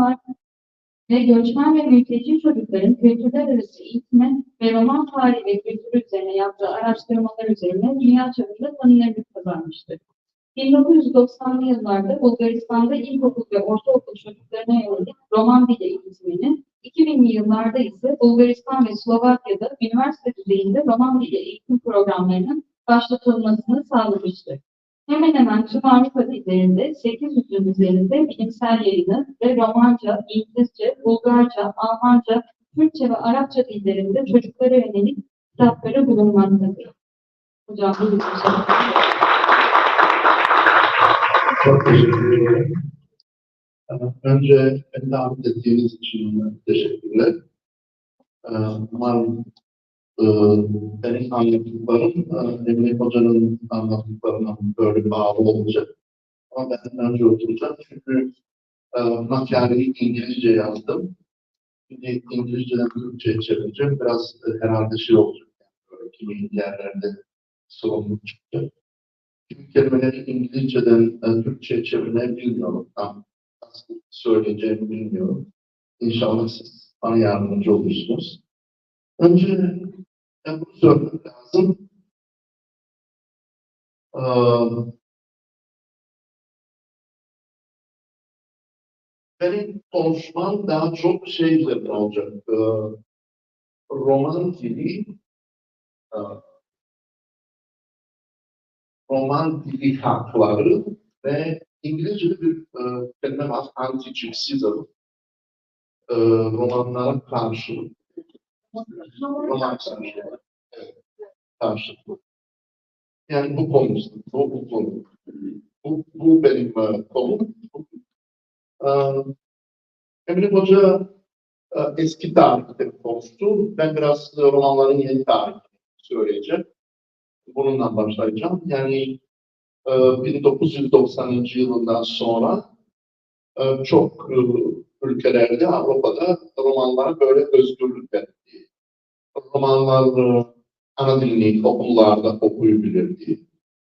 var ve göçmen ve mülteci çocukların kültürler arası eğitimi ve roman tarihi ve kültürü üzerine yaptığı araştırmalar üzerine dünya çapında tanınırlık kazanmıştır. 1990'lı yıllarda Bulgaristan'da ilkokul ve ortaokul çocuklarına yönelik roman dili eğitimini, 2000'li yıllarda ise Bulgaristan ve Slovakya'da üniversite düzeyinde roman dili eğitim programlarının başlatılmasını sağlamıştır. Hemen hemen tüm Avrupa dillerinde 800'ün üzerinde bilimsel yayını ve Romanca, İngilizce, Bulgarca, Almanca, Türkçe ve Arapça dillerinde çocuklara yönelik kitapları bulunmaktadır. Hocam bu şey. Çok teşekkür Önce beni davet ettiğiniz için teşekkürler. Ee, Umarım benim anlattıklarım e, Emine Hoca'nın anlattıklarına böyle bağlı olacak. Ama ben önce oturacağım çünkü e, makaleyi İngilizce yazdım. Şimdi İngilizceden Türkçe'ye çevireceğim. Biraz e, herhalde şey olacak. Böyle kimi yerlerde sorumluluk çıkacak. Çünkü kelimeleri İngilizceden e, Türkçe'ye çevirmeyi bilmiyorum. Tam nasıl söyleyeceğimi bilmiyorum. İnşallah siz bana yardımcı olursunuz. Önce ben bunu söylemek lazım. Ee, benim konuşmam daha çok şey üzerine olacak. Ee, roman dili, e, roman dili hakları ve İngilizce'de bir e, kelime var, anti-gypsyism. E, romanlara karşı, roman karşı, evet, karşı. Yani bu konu, bu, bu konu. Bu, bu benim e, konum. E, Emre Hoca e, eski tarihleri konuştu. Ben biraz romanların yeni tarihini söyleyeceğim. Bununla başlayacağım. Yani e, 1990. yılından sonra çok ülkelerde Avrupa'da romanlara böyle özgürlük verildi. Romanlar ana dilini okullarda okuyabilirdi.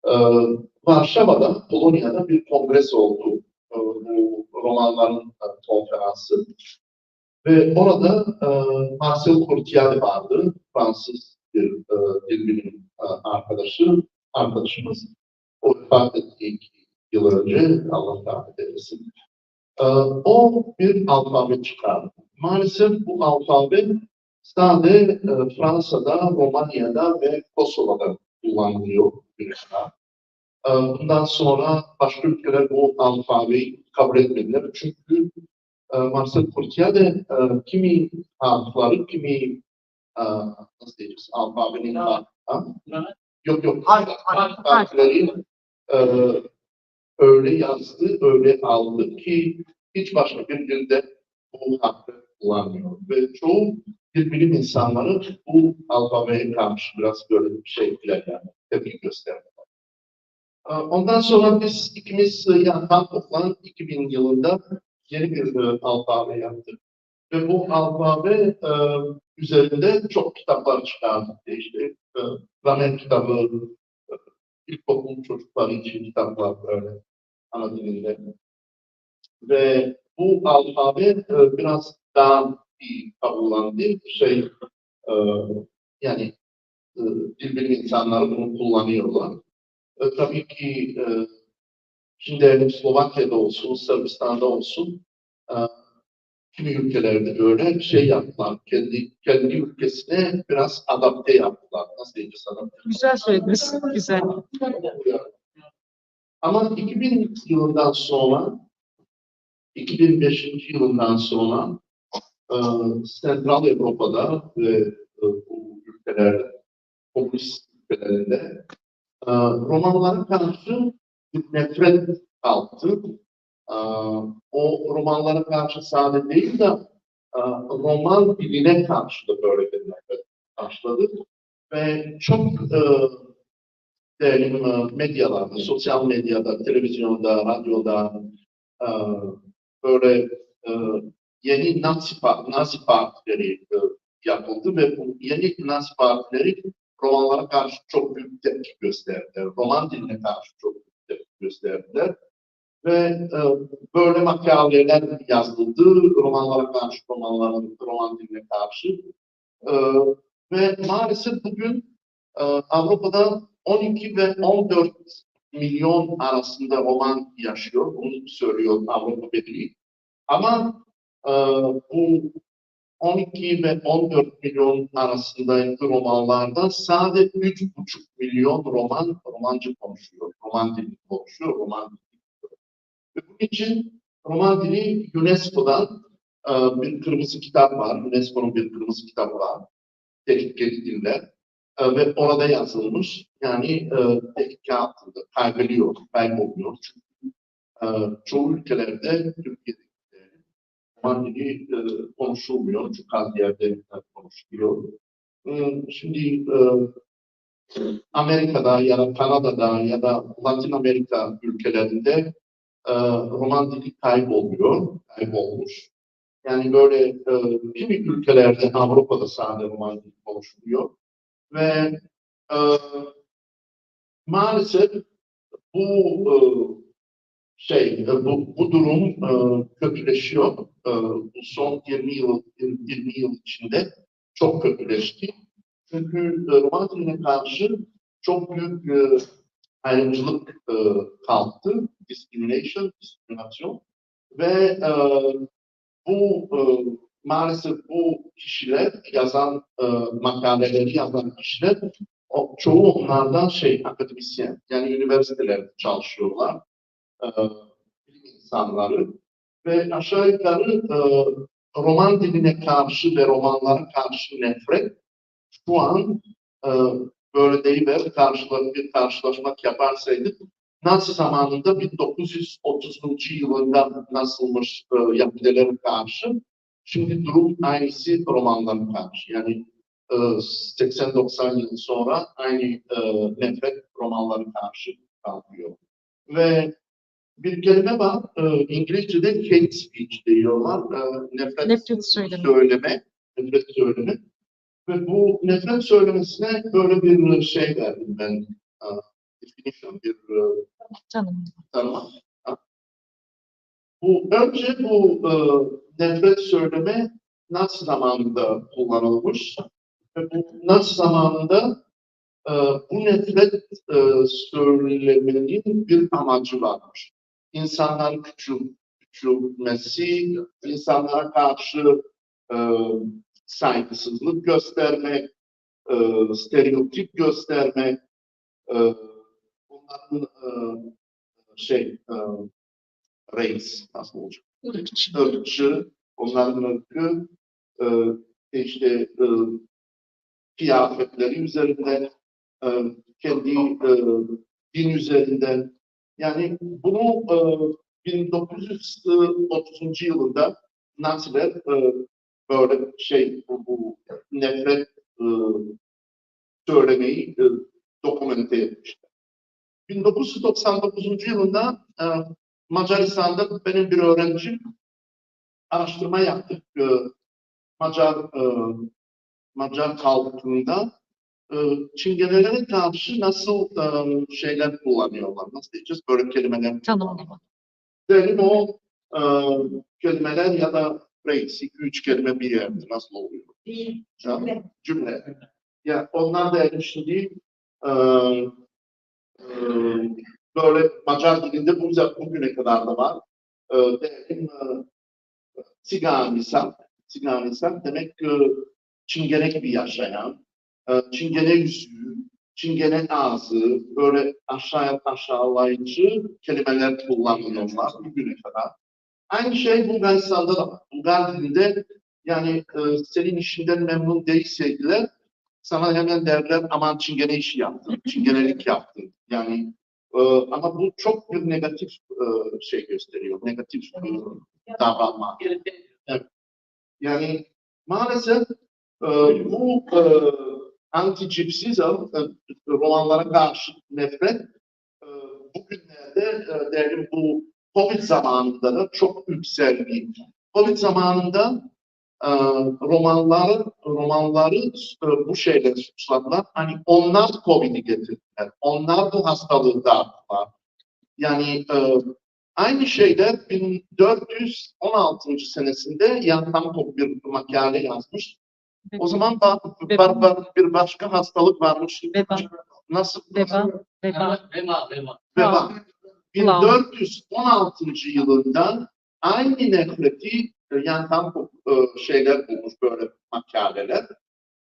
E, Varşova'da, Polonya'da bir kongres oldu. E, bu romanların konferansı. Ve orada e, Marcel Courtial vardı. Fransız bir e, dil e, arkadaşı, arkadaşımız. O vefat etti iki yıl önce. Allah rahmet eylesin. E, o bir alfabe çıkardı. Maalesef bu alfabe sadece e, Fransa'da, Romanya'da ve Kosova'da kullanılıyor bir sıra. E, bundan sonra başka ülkeler bu alfabeyi kabul etmediler. Çünkü e, Marcel Courtial de e, kimi harfları, kimi nasıl diyeceğiz, alfabenin ha? ha? Yok yok, Harf, harf, harfleri öyle yazdı, öyle aldı ki hiç başka bir dilde bu harfi kullanmıyor. Ve çoğu dil bilim insanları bu alfabeye karşı biraz böyle bir şey bile yani tepki gösterdi. Ondan sonra biz ikimiz yandan toplan 2000 yılında yeni bir e, alfabe yaptık. Ve bu alfabe e, üzerinde çok kitaplar çıkardık. İşte e, gramer kitabı, ilkokul çocukları için kitaplar böyle ana dilinde. Ve bu alfabe e, biraz daha iyi kabullendi. Şey, e, yani e, bilim insanları bunu kullanıyorlar. Tabii ki Şimdi Slovakya'da olsun, Sırbistan'da olsun, kimi ülkelerde böyle şey yaptılar, kendi kendi ülkesine biraz adapte yaptılar. Nasıl diyeceğiz adapte? Güzel söylediniz. Güzel. Ama 2000 yılından sonra, 2005 yılından sonra e, Sentral Avrupa'da ve e, bu ülkelerde, komünist ülkelerinde e, romanlara karşı bir nefret kalktı. E, o romanlara karşı sadece değil de e, roman diline karşı da böyle bir nefret başladı. Ve çok e, değerli e, medyalarda, sosyal medyada, televizyonda, radyoda böyle yeni Nazi, Nazi partileri yapıldı ve bu yeni Nazi partileri romanlara karşı çok büyük tepki gösterdiler. Roman diline karşı çok büyük tepki gösterdiler. Ve e, böyle makaleler yazıldı, romanlara karşı, romanların, roman diline karşı. E, ve maalesef bugün e, Avrupa'da 12 ve 14 milyon arasında roman yaşıyor. Bunu söylüyor Avrupa Birliği. Ama e, bu 12 ve 14 milyon arasındaki romanlardan sadece 3,5 milyon roman, romancı konuşuyor. Roman dili konuşuyor, roman. Ve bunun için roman dili UNESCO'dan e, bir kırmızı kitap var. UNESCO'nun bir kırmızı kitabı var. Tehlikeli diller. E, ve orada yazılmış. Yani e, tehlike altında kaybediyor, kayboluyor. Çünkü çoğu ülkelerde Türkiye'de roman dili konuşulmuyor. Çok az yerde konuşuluyor. Şimdi Amerika'da ya da Kanada'da ya da Latin Amerika ülkelerinde e, roman dili kayboluyor, kaybolmuş. Yani böyle e, kimi ülkelerde Avrupa'da sadece roman dili konuşuluyor. Ve e, maalesef bu e, şey, e, bu, bu durum e, kötüleşiyor. E, bu son 20 yıl, 20 yıl içinde çok kötüleşti. Çünkü e, roman diline karşı çok büyük e, ayrımcılık e, kalktı. Discrimination, diskriminasyon. Ve e, bu e, maalesef bu kişiler yazan e, makaleleri yazan kişiler o, çoğu onlardan şey akademisyen yani üniversitelerde çalışıyorlar e, insanları ve aşağı yukarı e, roman diline karşı ve romanlara karşı nefret şu an e, böyle deyiver karşıla, bir karşılaşmak yaparsaydık Nazi zamanında 1930. yılında nasılmış e, Yahudilere karşı şimdi durum aynısı romanlara karşı. Yani e, 80-90 yıl sonra aynı e, nefret romanlara karşı kalkıyor. Ve bir kelime var, e, İngilizce'de hate speech diyorlar. E, nefret, Nefret söylemi. söyleme. Nefret söyleme. Ve bu nefret söylemesine böyle bir şey verdim ben. e, definition, bir e, Canım. tanıma. Ha. Bu önce bu e, nefret söyleme Nazi zamanında kullanılmış. Ve bu Nazi zamanında e, bu nefret e, söylemenin bir amacı varmış. İnsanlar küçül, küçülmesi, insanlara karşı e, saygısızlık göstermek, e, stereotip göstermek, e, bunların e, şey, e, race nasıl olacak? ırkçı, onların ırkı, e, işte e, kıyafetleri üzerinden, e, kendi e, din üzerinden. Yani bunu e, 1930. yılında Naziler e, böyle şey, bu, bu nefret e, söylemeyi e, dokumente etmişler. 1999 yılında e, Macaristan'da benim bir öğrencim araştırma yaptık. E, Macar e, Macar halkında e, Çingenelere karşı nasıl e, şeyler kullanıyorlar, nasıl diyeceğiz, böyle kelimeler Tanımlama. Dedim o e, kelimeler ya da phrase, iki üç kelime bir yerde nasıl oluyor? Değil, cümle. cümle. Ya onlar da şimdi e, e, böyle Macar dilinde bu bugüne kadar da var. E, dedim e, Siganisan, Siganisan demek e, çingenek bir yaşayan, e, çingene yüzü, çingene ağzı, böyle aşağıya aşağılayıcı kelimeler kullanıyorlar bugüne kadar. Aynı şey Bulgaristan'da da var. Bulgar dilinde yani e, senin işinden memnun değilseydiler sana hemen derler aman çingene işi yaptın, çingenelik yaptın. Yani e, ama bu çok bir negatif e, şey gösteriyor, negatif e, davranma. Evet. Yani maalesef e, bu e, anti-cipsizm, e, romanlara karşı nefret e, bugünlerde e, derim bu Covid zamanında da çok yükseldi. Covid zamanında e, romanları romanları e, bu şeyle suçladılar. Hani onlar Covid'i getirdiler. Onlar bu hastalığı dağıttılar. Yani e, Aynı şeyde 1416. senesinde Jan Hancock bir makale yazmış. O zaman da Veba. bar- bar- bir başka hastalık varmış. Veba. Nasıl? Veba. Veba. Veba, veba. Veba. Wow. 1416 yılında aynı nefreti e, Jan Hancock e, şeyler bulmuş böyle makaleler.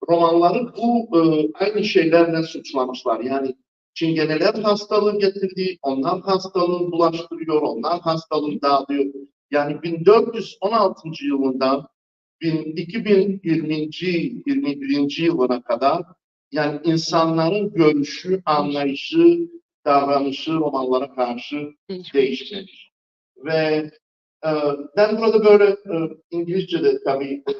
Romanları bu e, aynı şeylerle suçlamışlar. Yani çingeneler hastalığı getirdi, onlar hastalığı bulaştırıyor, onlar hastalığı dağılıyor. Yani 1416 yılından 2020. 21. yılına kadar yani insanların görüşü, anlayışı, davranışı romanlara karşı değişmedi. Ve e, ben burada böyle e, İngilizce'de tabii e,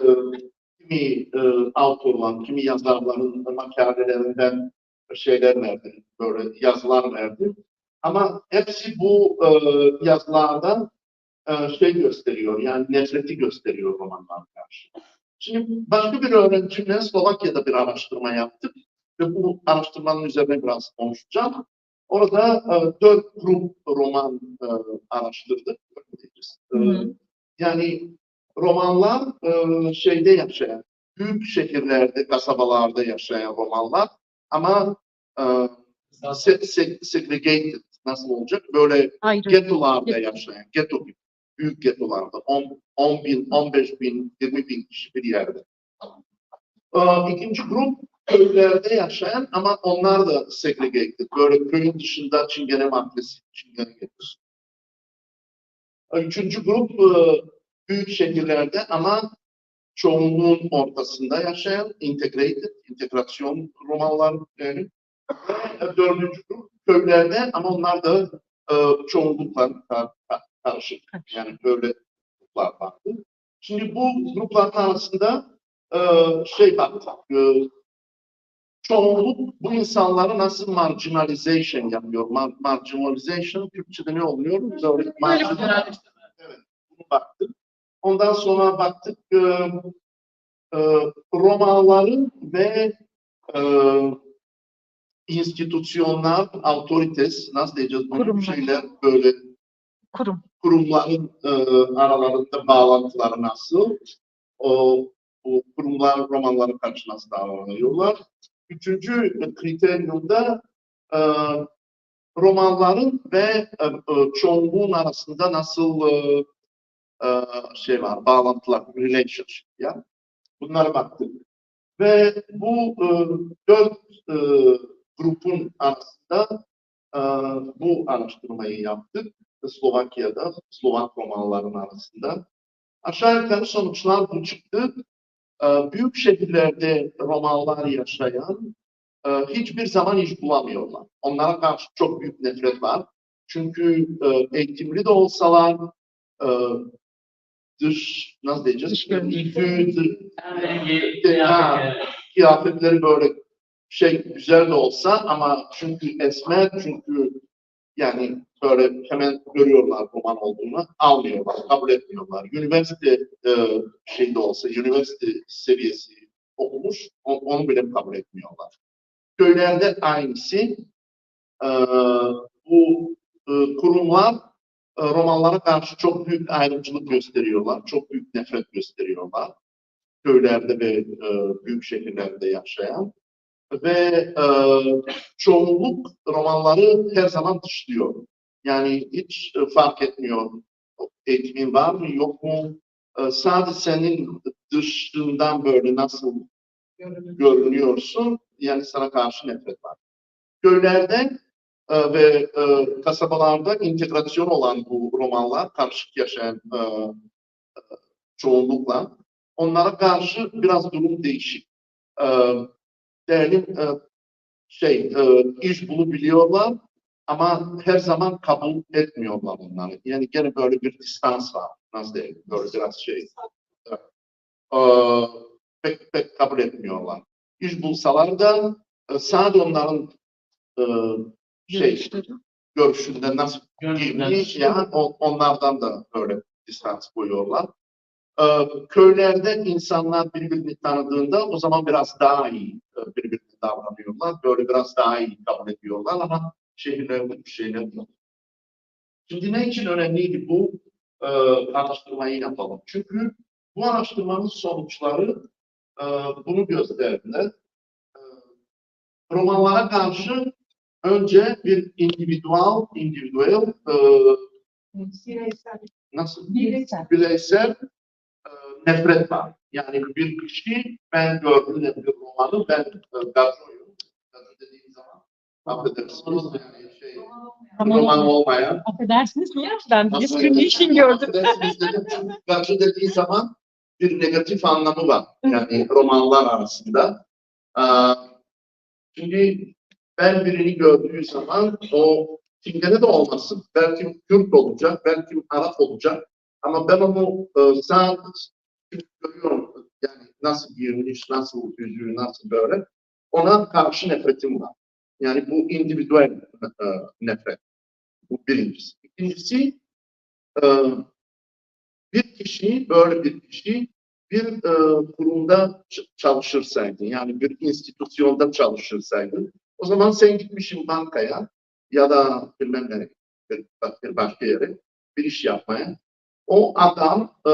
kimi e, autorlar, kimi yazarların makalelerinden şeyler verdim, böyle yazılar verdim. Ama hepsi bu e, yazılarda e, şey gösteriyor, yani nefreti gösteriyor romanlara karşı. Şimdi başka bir öğrencimle Slovakya'da bir araştırma yaptık ve bu araştırmanın üzerine biraz konuşacağım. Orada e, dört grup roman e, araştırdık. E, yani romanlar e, şeyde yaşayan, büyük şehirlerde, kasabalarda yaşayan romanlar ama e, se- se- segregated nasıl olacak? Böyle Getto. yaşayan, gibi, büyük ghettolarda 10, 10 bin, 15 bin, 20 bin kişi bir yerde. Ee, ikinci grup köylerde yaşayan ama onlar da segregated. Böyle köyün dışında Çingene Mahallesi, Çingene getir. Üçüncü grup e, büyük şehirlerde ama çoğunluğun ortasında yaşayan integrated, integrasyon romanlar yani. Ve dördüncü grup köylerde ama onlar da e, çoğunlukla ka- ka- karışık. Yani böyle gruplar vardı. Şimdi bu grupların arasında e, şey. E, çoğunluk bu insanları nasıl marginalization yapıyor? Mar marginalization Türkçe'de ne oluyor? Böyle marginal- Evet, bunu baktık. Ondan sonra baktık e, e, romanların ve e, institusyonlar, autorites, nasıl diyeceğiz bunu? Kurumlar. Şeyler böyle Kurum. kurumların e, aralarında bağlantıları nasıl? O, bu kurumlar romanlara karşı nasıl davranıyorlar? Üçüncü kriteryumda e, romanların ve e, e, çoğunluğun arasında nasıl e, e, şey var, bağlantılar, relationship ya. Bunlara baktık. Ve bu e, dört e, grubun arasında e, bu araştırmayı yaptık. Slovakya'da, Slovak romanların arasında. Aşağı yukarı sonuçlar bu çıktı. E, büyük şehirlerde romanlar yaşayan e, hiçbir zaman iş bulamıyorlar. Onlara karşı çok büyük nefret var. Çünkü e, eğitimli de olsalar e, dış, nasıl diyeceğiz? Dış kıyafetleri böyle şey güzel de olsa ama çünkü esmer çünkü yani böyle hemen görüyorlar roman olduğunu almıyorlar, kabul etmiyorlar. Üniversite e, şeyde olsa, üniversite seviyesi okumuş, o- onu bile kabul etmiyorlar. Köylerde aynısı. E, bu e, kurumlar e, romanlara karşı çok büyük ayrımcılık gösteriyorlar, çok büyük nefret gösteriyorlar köylerde ve e, büyük şehirlerde yaşayan ve e, çoğunluk romanları her zaman dışlıyor. Yani hiç e, fark etmiyor eğitimin var mı yok mu? E, sadece senin dışından böyle nasıl görünüyorsun yani sana karşı nefret var. Köylerde e, ve e, kasabalarda integrasyon olan bu romanlar karışık yaşayan e, e, çoğunlukla onlara karşı biraz durum değişik. Ee, değerli e, şey e, iş bulabiliyorlar ama her zaman kabul etmiyorlar onları. Yani gene böyle bir distans var. Nasıl diyeyim? Böyle biraz şey. Ee, pek pek kabul etmiyorlar. İş bulsalar da e, sadece onların e, şey görüşünde nasıl giymiş yani on- onlardan da böyle distans koyuyorlar. Ee, köylerde insanlar birbirini tanıdığında o zaman biraz daha iyi e, birbirine davranıyorlar. Böyle biraz daha iyi kabul ediyorlar ama şehirlerde bir şeyler yok. Şimdi ne için önemliydi bu e, araştırmayı yapalım? Çünkü bu araştırmanın sonuçları e, bunu gösterdiler. E, romanlara karşı önce bir individual, individual e, nasıl Bireysel. bireysel e, nefret var. Yani bir kişi ben gördüm bir romanı ben e, gazinoyum. Gazino dediğim zaman affedersiniz yani şey roman olmayan Affedersiniz niye? Ben Nasıl discrimination gördüm. Affedersiniz dedim çünkü gazino dediği zaman bir negatif anlamı var. Yani romanlar arasında. Aa, Şimdi ben birini gördüğü zaman o Çingene de olmasın. Belki Kürt olacak, belki Arap olacak. Ama ben onu e, sadece görüyorum. Yani nasıl giyinmiş, nasıl yüzüğü, nasıl böyle. Ona karşı nefretim var. Yani bu individual e, nefret. Bu birincisi. İkincisi e, bir kişi, böyle bir kişi bir e, kurumda ç- çalışırsaydı, yani bir institusyonda çalışırsaydı, o zaman sen gitmişsin bankaya ya da bilmem nereye, bir, bir başka yere bir iş yapmaya. O adam, e,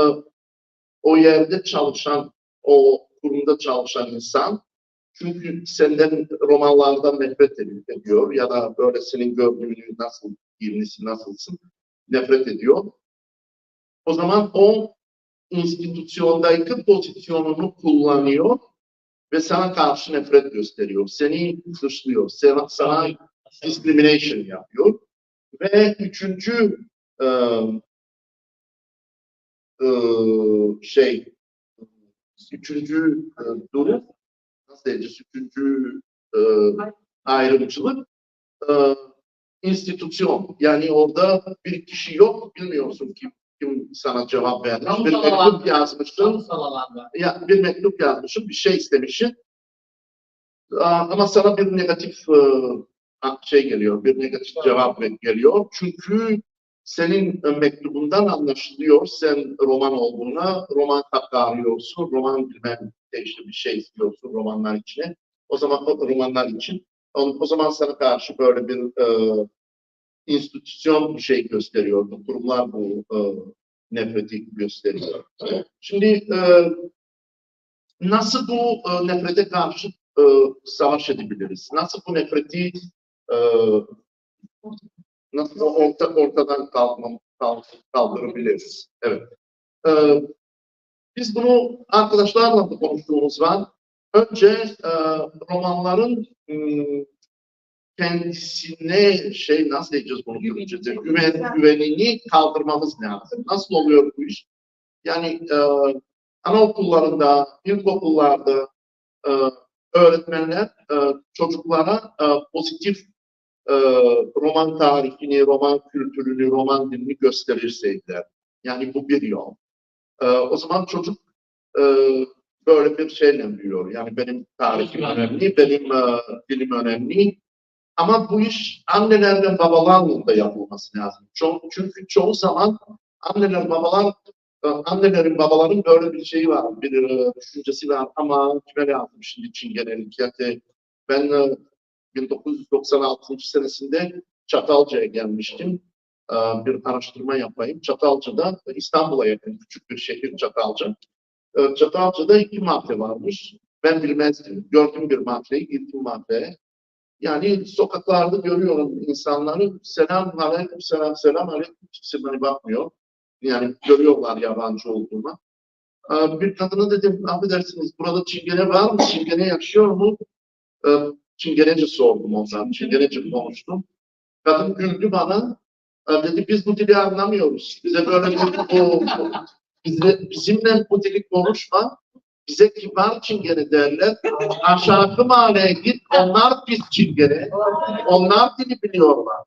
o yerde çalışan, o kurumda çalışan insan, çünkü senden romanlardan nefret ediyor ya da böyle senin gördüğünü nasıl giyinmişsin, nasılsın nefret ediyor. O zaman o institusyondaki pozisyonunu kullanıyor ve sana karşı nefret gösteriyor. Seni dışlıyor. Sana, sana discrimination yapıyor. Ve üçüncü e, e, şey üçüncü e, durum nasıl diyeceğiz? Üçüncü e, ayrımcılık e, institusyon. Yani orada bir kişi yok. Bilmiyorsun kim kim sana cevap vermiş. Bir Kamusal mektup alanda. yazmışsın ya bir mektup yazmışım, bir şey istemişim. Aa, Ama sana bir negatif e, şey geliyor, bir negatif cevap geliyor. Çünkü senin e, mektubundan anlaşılıyor sen roman olduğuna, roman hakkı arıyorsun, roman bilmem işte bir şey istiyorsun romanlar içine. O zaman romanlar için. O, zaman sana karşı böyle bir e, institüsyon bir şey gösteriyor. Bu kurumlar bu e, nefreti gösteriyor. Şimdi e, nasıl bu e, nefrete karşı e, savaş edebiliriz? Nasıl bu nefreti e, nasıl orta, ortadan kalkmam, kal- kaldırabiliriz? Evet. E, biz bunu arkadaşlarla da konuştuğumuz var. Önce e, romanların kendisine şey nasıl diyeceğiz bunu Türkçe'de güven, güvenini kaldırmamız lazım. Nasıl oluyor bu iş? Yani e, anaokullarında, ilkokullarda e, öğretmenler e, çocuklara e, pozitif e, roman tarihini, roman kültürünü, roman dilini gösterirseydiler. Yani bu bir yol. E, o zaman çocuk e, böyle bir şeyle büyüyor. Yani benim tarihim önemli, benim e, dilim önemli. Ama bu iş anneler ve babalarla da yapılması lazım. Çok, çünkü çoğu zaman anneler, babalar ee, annelerin, babaların böyle bir şeyi var, bir e, düşüncesi var ama kime lazım şimdi çingenelik? Yani ben e, 1996 senesinde Çatalca'ya gelmiştim. E, bir araştırma yapayım. Çatalca'da İstanbul'a yakın küçük bir şehir Çatalca. E, Çatalca'da iki madde varmış. Ben bilmezdim. Gördüm bir maddeyi, gittim maddeye. Yani sokaklarda görüyorum insanları selam aleyküm selam selam aleyküm kimse bana bakmıyor. Yani görüyorlar yabancı olduğumu. Ee, Bir kadına dedim, affedersiniz burada çingene var mı? Çingene yaşıyor mu? Çingenece sordum ondan. Çingenece konuştum. Kadın güldü bana. Dedi biz bu dili anlamıyoruz. Bize böyle bir bu- bize, bizimle bu dili konuşma. Bize kibar çingene derler. Aşağı mahalleye git. Onlar pis çingene. Onlar dili biliyorlar.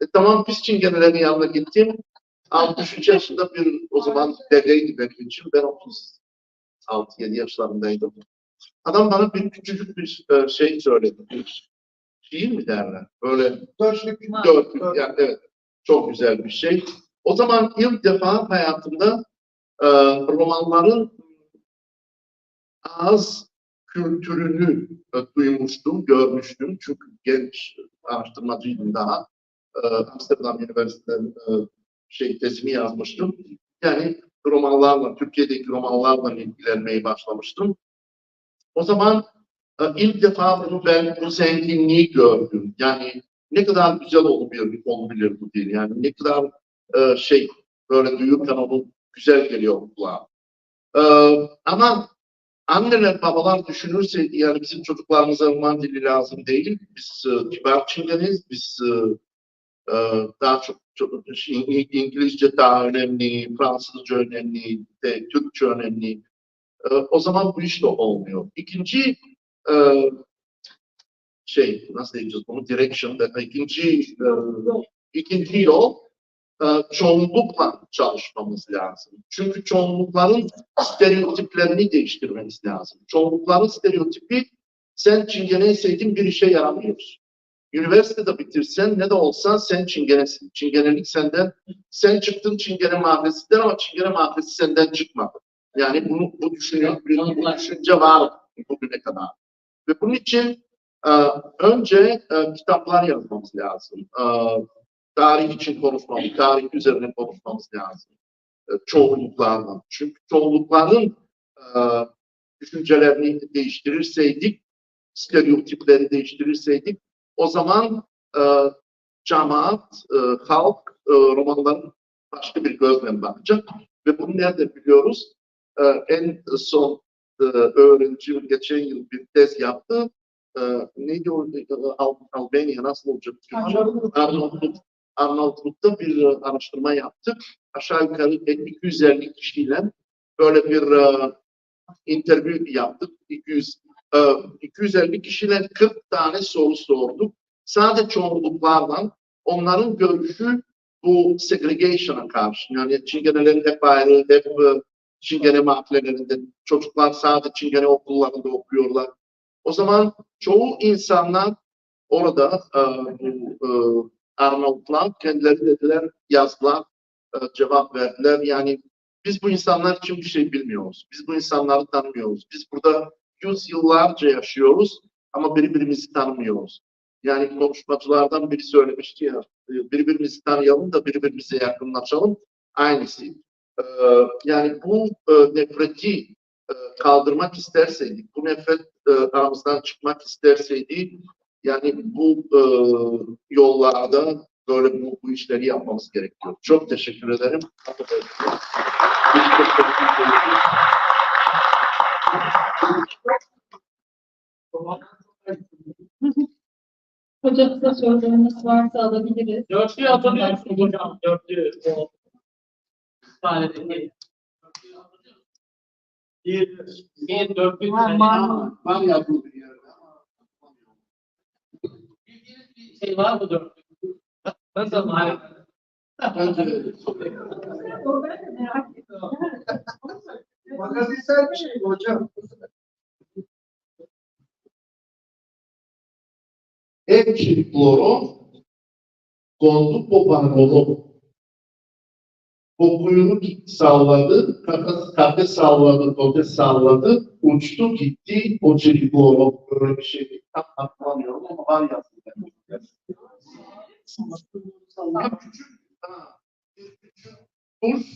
E, tamam pis çingenelerin yanına gittim. 63 yaşında bir o zaman dedeydi benim için. Ben 36-7 yaşlarındaydım. Adam bana bir küçücük bir e, şey söyledi. Şiir mi derler? Böyle Dörtlük. dörtlük. Yani evet. Çok güzel bir şey. O zaman ilk defa hayatımda e, romanların az kültürünü e, duymuştum, görmüştüm. Çünkü genç araştırmacıydım daha. e, Amsterdam Üniversitesi'nden e, şey tezimi yazmıştım. Yani romanlarla, Türkiye'deki romanlarla ilgilenmeye başlamıştım. O zaman e, ilk defa bunu ben bu zenginliği gördüm. Yani ne kadar güzel olabilir, olabilir bu dil. Yani ne kadar e, şey böyle duyurken onun güzel geliyor kulağa. E, ama anneler babalar düşünürse yani bizim çocuklarımıza roman dili lazım değil. Biz e, kibar Çingeniz, biz daha çok, çok İng- İngilizce daha önemli, Fransızca önemli, de, Türkçe önemli. E, o zaman bu iş de olmuyor. İkinci e, şey nasıl diyeceğiz bunu direction da ikinci e, ikinci yol e, çoğunlukla çalışmamız lazım. Çünkü çoğunlukların stereotiplerini değiştirmemiz lazım. Çoğunlukların stereotipi sen çingeneyi sevdiğin bir işe yaramıyorsun. Üniversitede bitirsen ne de olsa sen çingenesin. Çingenelik senden, sen çıktın çingene mahallesinden ama çingene mahallesi senden çıkmadı. Yani bunu, bu düşünce, bu düşünce var bugüne kadar. Ve bunun için e, önce e, kitaplar yazmamız lazım. E, tarih için konuşmamız, tarih üzerine konuşmamız lazım. E, çoğunluklarla. Çünkü çoğunlukların e, düşüncelerini değiştirirseydik, stereotipleri değiştirirseydik, o zaman e, cemaat, e, halk e, romanların başka bir gözle bakacak. Ve bunu nerede biliyoruz? E, en son e, öğrenci geçen yıl bir tez yaptı. E, neydi o? E, Al- Albanya nasıl olacak? Arnavutluk. Arnavutluk'ta bir e, araştırma yaptık. Aşağı yukarı 250 kişiyle böyle bir e, interview yaptık. 200 e, 250 kişiyle 40 tane soru sorduk. Sadece çoğunluklardan onların görüşü bu segregation'a karşı. Yani çingenelerin hep ayrı, hep çingene mahallelerinde çocuklar sadece çingene okullarında okuyorlar. O zaman çoğu insanlar orada e, e, Arnavutlar kendileri dediler, yazdılar, e, cevap verdiler. Yani biz bu insanlar için bir şey bilmiyoruz. Biz bu insanları tanımıyoruz. Biz burada yüzyıllarca yaşıyoruz ama birbirimizi tanımıyoruz. Yani konuşmacılardan biri söylemişti ya, birbirimizi tanıyalım da birbirimize yakınlaşalım. Aynısı. Ee, yani bu e, nefreti e, kaldırmak isterseydik, bu nefret e, aramızdan çıkmak isterseydik, yani bu yollarda böyle bu, bu işleri yapmamız gerekiyor. Çok teşekkür ederim. Hocamıza sorularınız varsa alabiliriz. Dörtlüğü hatırlıyor musun hocam? Dörtlüğü tane bir, bir dörtlük Ha, var. Var ya bu bir bir şey var mı dörtlük? Nasıl hani? Bence de. Magazinsel bir şey hocam. Ecce loro kondu koparmalı. Kokuyunu salladı, kafe, kafe salladı, kafe salladı, uçtu gitti, o çelik loro böyle bir şey. Tam hatırlamıyorum ama var yazdı. Bir küçük, ha, bir küçük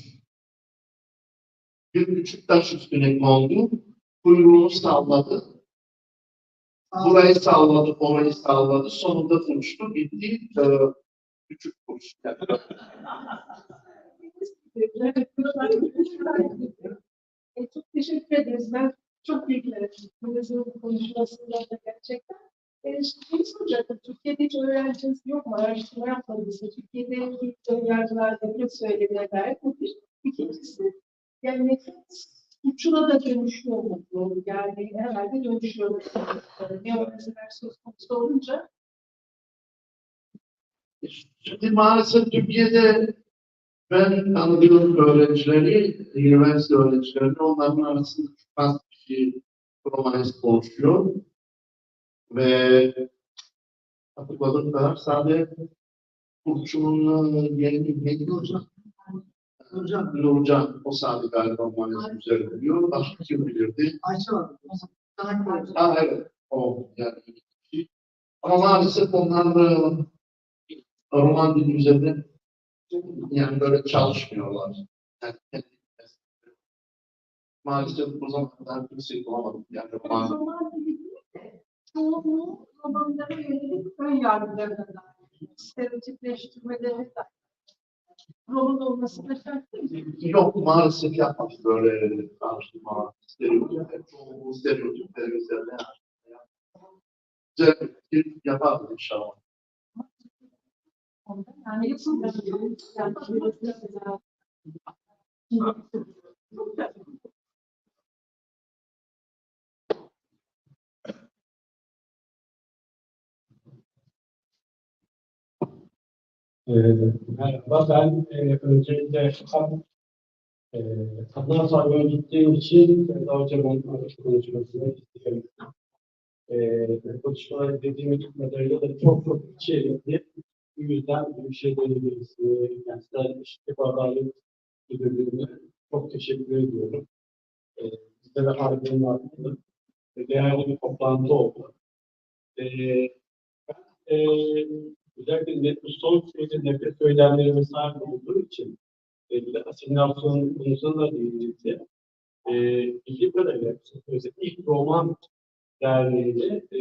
bir küçük taş üstüne kondu, kuyruğunu salladı, Burayı salladı, orayı salladı. Sonunda uçtu, gitti. E, küçük kuş. E, Çok teşekkür ederiz. Ben çok bilgilendim. Hocamızın konuşmasında da gerçekten. E, şimdi soracaktım. Türkiye'de hiç öğrenciniz yok mu? Araştırma yapmadınız mı? Türkiye'deki öğrenciler nefret söylemine dair bu bir. İkincisi, yani nefret suçuna da dönüşüyor mu? Yani herhalde dönüşüyor. mu? Neonaziler söz konusu olunca Şimdi maalesef Türkiye'de ben tanıdığım öğrencileri, üniversite öğrencilerini onların arasında çok az kişi romanist. Ve hatırladığım kadar sadece Kurtçu'nun yeni neydi hocam? Hocam, Nurcan, o sadece galiba romanist üzerinde diyor. Başka kim bilirdi? Ayşe var. Ha evet, o yani. Ama maalesef onlar e, roman dili üzerinde yani böyle çalışmıyorlar. Yani, maalesef bu zamana kadar kimseyi bulamadım. Yani de çoğunluğu romanlara yönelik ön yargılarına dair, stereotipleştirmelerine dair. Roman olmasına şart değil. Yok maalesef yapmadık böyle karşıma stereotipler. Çoğu stereotipler üzerine güzel bir yapardık inşallah. Yani. Ee, Merhaba, ben e, öncelikle hem e, Sarmaya gittiğim için Sevda Hocam'ın konuşmasını istiyorum. E, konuşmaları dediğim kadarıyla da çok çok içerikli. Bu yüzden bu şeyleri birisi, gençler istihbaratı müdürlüğüne çok teşekkür ediyorum. E, bize de harbiden vardı. Değerli bir toplantı oldu. E, ben, e, özellikle net, son sürede nefret söylemleri vesaire olduğu için e, bir de asimilasyon da değinildi. E, bildiğim kadarıyla ilk roman derneğiyle e,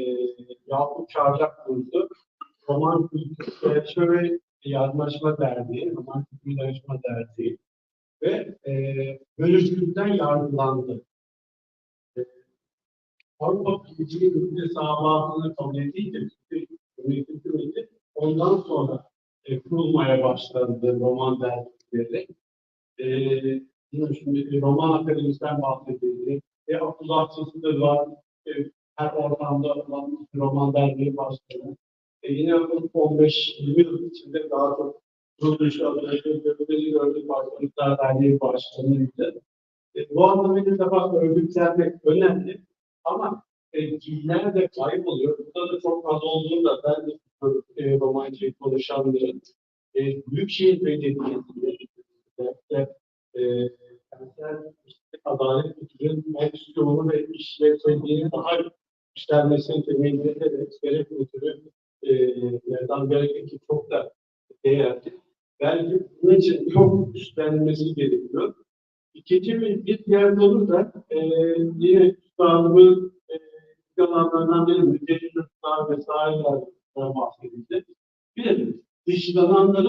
Yakup Çağcak kurdu. Roman Kültür şöyle Yardımlaşma Derneği, Roman Kültür Yarışma Derneği ve e, bölücülükten yargılandı. E, Avrupa Birliği ülke sahabatını kabul. Yönetim hükümeti ondan sonra e, kurulmaya başlandı roman dergileri. E, yine şimdi roman akademisinden bahsedildi. Ve Abdullah Çeşit'te var. E, her ortamda olan roman derneği başladı. E, yine 15-20 yıl içinde daha çok kuruluş adına gördüğünüz gördük Başkanlıklar Derneği Başkanı'ydı. E, bu anlamda bir defa örgütlenmek önemli. Ama e, diller de kayboluyor. Burada da çok az olduğunu da ben de e, romancı konuşanların e, Büyükşehir Belediyesi'nde e, kentsel işte, adalet kültürün fonksiyonu ve işlevselliğini daha işlenmesini temin ederek gerek kültürü e, yerden gerek ki çok da değerli. Belki bunun için çok üstlenmesi gerekiyor. İkinci bir, bir yerde olursa e, yine üstadımın e, alanlarından biri müddet vesaire bahsedildi. Bir, dışlananları